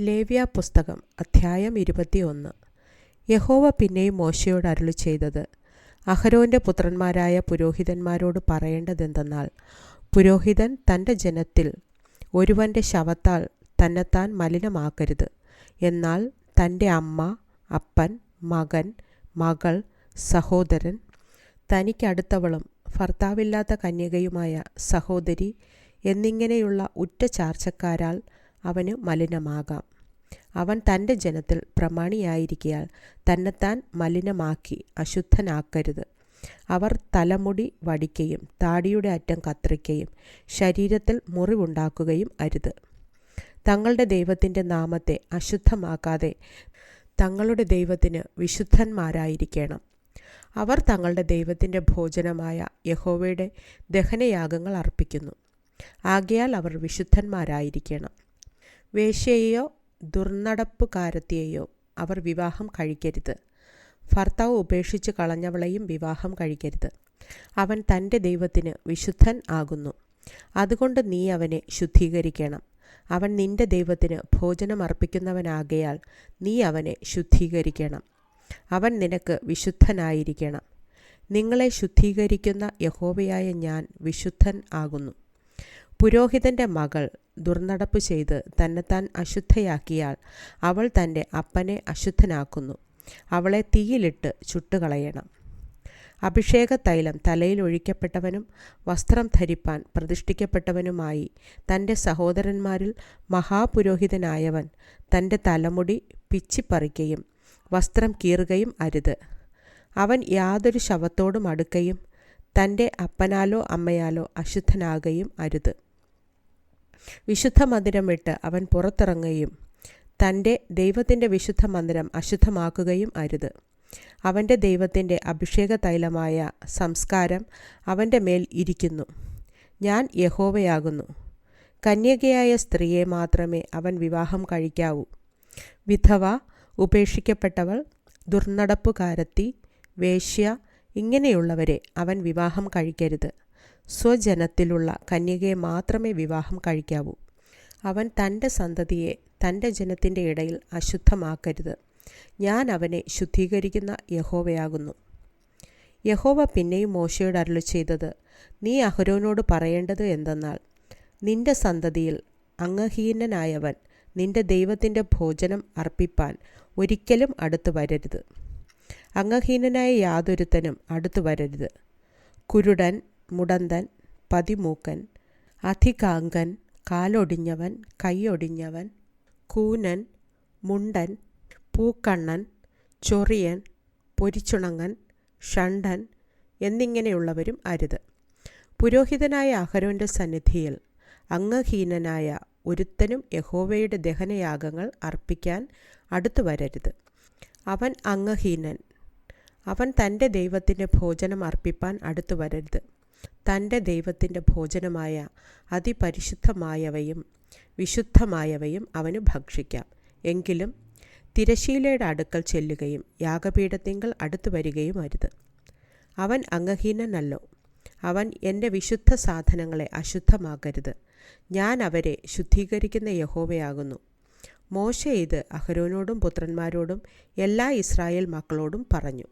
ലേവ്യ പുസ്തകം അധ്യായം ഇരുപത്തിയൊന്ന്. യഹോവ പിന്നെയും മോശയോട് അരുളി ചെയ്തത് അഹരോന്റെ പുത്രന്മാരായ പുരോഹിതന്മാരോട് പറയേണ്ടതെന്തെന്നാൽ പുരോഹിതൻ തന്റെ ജനത്തിൽ ഒരുവന്റെ ശവത്താൽ തന്നെത്താൻ മലിനമാക്കരുത്. എന്നാൽ തന്റെ അമ്മ അപ്പൻ മകൻ മകൾ സഹോദരൻ തനിക്കടുത്തവളും ഭർത്താവില്ലാത്ത കന്യകയുമായ സഹോദരി എന്നിങ്ങനെയുള്ള ഉറ്റ ചാർച്ചക്കാരാൽ അവന് മലിനമാകാം. അവൻ തന്റെ ജനത്തിൽ പ്രമാണിയായിരിക്കയാൽ തന്നെത്താൻ മലിനമാക്കി അശുദ്ധനാക്കരുത്. അവർ തലമുടി വടിക്കുകയും താടിയുടെ അറ്റം കത്രിക്കുകയും ശരീരത്തിൽ മുറിവുണ്ടാക്കുകയും അരുത്. തങ്ങളുടെ ദൈവത്തിന്റെ നാമത്തെ അശുദ്ധമാക്കാതെ തങ്ങളുടെ ദൈവത്തിന് വിശുദ്ധന്മാരായിരിക്കണം. അവർ തങ്ങളുടെ ദൈവത്തിന്റെ ഭോജനമായ യഹോവയുടെ ദഹനയാഗങ്ങൾ അർപ്പിക്കുന്നു. ആകയാൽ അവർ വിശുദ്ധന്മാരായിരിക്കണം. വേശ്യയെയോ ദുർനടപ്പുകാരത്തെയോ അവർ വിവാഹം കഴിക്കരുത്. ഭർത്താവ് ഉപേക്ഷിച്ച് കളഞ്ഞവളെയും വിവാഹം കഴിക്കരുത്. അവൻ തന്റെ ദൈവത്തിന് വിശുദ്ധൻ ആകുന്നു. അതുകൊണ്ട് നീ അവനെ ശുദ്ധീകരിക്കണം. അവൻ നിന്റെ ദൈവത്തിന് ഭോജനം അർപ്പിക്കുന്നവനാകയാൽ നീ അവനെ ശുദ്ധീകരിക്കണം. അവൻ നിനക്ക് വിശുദ്ധനായിരിക്കണം. നിങ്ങളെ ശുദ്ധീകരിക്കുന്ന യഹോവയായ ഞാൻ വിശുദ്ധൻ ആകുന്നു. പുരോഹിതന്റെ മകൾ ദുർനടപ്പ് ചെയ്ത് തന്നെത്താൻ അശുദ്ധയാക്കിയാൽ അവൾ തന്റെ അപ്പനെ അശുദ്ധനാക്കുന്നു. അവളെ തീയിലിട്ട് ചുട്ടുകളയണം. അഭിഷേക തൈലം തലയിൽ ഒഴിക്കപ്പെട്ടവനും വസ്ത്രം ധരിപ്പാൻ പ്രതിഷ്ഠിക്കപ്പെട്ടവനുമായി തന്റെ സഹോദരന്മാരിൽ മഹാപുരോഹിതനായവൻ തന്റെ തലമുടി പിച്ചിപ്പറിക്കുകയും വസ്ത്രം കീറുകയും അരുത്. അവൻ യാതൊരു ശവത്തോടും അടുക്കയും തന്റെ അപ്പനാലോ അമ്മയാലോ അശുദ്ധനാകുകയും അരുത്. വിശുദ്ധ മന്ദിരം വിട്ട് അവൻ പുറത്തിറങ്ങുകയും തന്റെ ദൈവത്തിന്റെ വിശുദ്ധ മന്ദിരം അശുദ്ധമാക്കുകയും അരുത്. അവന്റെ ദൈവത്തിന്റെ അഭിഷേക തൈലമായ സംസ്കാരം അവന്റെ മേൽ ഇരിക്കുന്നു. ഞാൻ യഹോവയാകുന്നു. കന്യകയായ സ്ത്രീയെ മാത്രമേ അവൻ വിവാഹം കഴിക്കാവൂ. വിധവ ഉപേക്ഷിക്കപ്പെട്ടവൾ ദുർനടപ്പുകാരത്തി വേശ്യ ഇങ്ങനെയുള്ളവരെ അവൻ വിവാഹം കഴിക്കരുത്. സ്വജനത്തിലുള്ള കന്യകയെ മാത്രമേ വിവാഹം കഴിക്കാവൂ. അവൻ തന്റെ സന്തതിയെ തന്റെ ജനത്തിന്റെ ഇടയിൽ അശുദ്ധമാക്കരുത്. ഞാൻ അവനെ ശുദ്ധീകരിക്കുന്ന യഹോവയാകുന്നു. യഹോവ പിന്നെയും മോശയോട് അരുളി ചെയ്തത് നീ അഹരോനോട് പറയേണ്ടത് എന്തെന്നാൽ നിന്റെ സന്തതിയിൽ അംഗഹീനനായവൻ നിന്റെ ദൈവത്തിന്റെ ഭോജനം അർപ്പിപ്പാൻ ഒരിക്കലും അടുത്തു വരരുത്. അംഗഹീനനായ യാതൊരുത്തനും അടുത്തു വരരുത്. കുരുടൻ മുടന്തൻ പതിമൂക്കൻ അധികാങ്കൻ കാലൊടിഞ്ഞവൻ കൈയൊടിഞ്ഞവൻ കൂനൻ മുണ്ടൻ പൂക്കണ്ണൻ ചൊറിയൻ പൊരിച്ചുണങ്ങൻ ഷണ്ടൻ എന്നിങ്ങനെയുള്ളവരും അരുത്. പുരോഹിതനായ അഹരോന്റെ സന്നിധിയിൽ അംഗഹീനനായ ഒരുത്തനും യഹോവയുടെ ദഹനയാഗങ്ങൾ അർപ്പിക്കാൻ അടുത്തു വരരുത്. അവൻ അംഗഹീനൻ. അവൻ തന്റെ ദൈവത്തിന്റെ ഭോജനം അർപ്പിപ്പാൻ അടുത്തു വരരുത്. തന്റെ ദൈവത്തിന്റെ ഭോജനമായ അതിപരിശുദ്ധമായവയും വിശുദ്ധമായവയും അവന് ഭക്ഷിക്കാം. എങ്കിലും തിരശീലയുടെ അടുക്കൽ ചെല്ലുകയും യാഗപീഠത്തിങ്കൽ അടുത്തു വരികയും അരുത്. അവൻ അംഗഹീനനല്ലോ. അവൻ എന്റെ വിശുദ്ധ സാധനങ്ങളെ അശുദ്ധമാക്കരുത്. ഞാൻ അവരെ ശുദ്ധീകരിക്കുന്ന യഹോവയാകുന്നു. മോശ ഇത് അഹരോനോടും പുത്രന്മാരോടും എല്ലാ ഇസ്രായേൽ മക്കളോടും പറഞ്ഞു.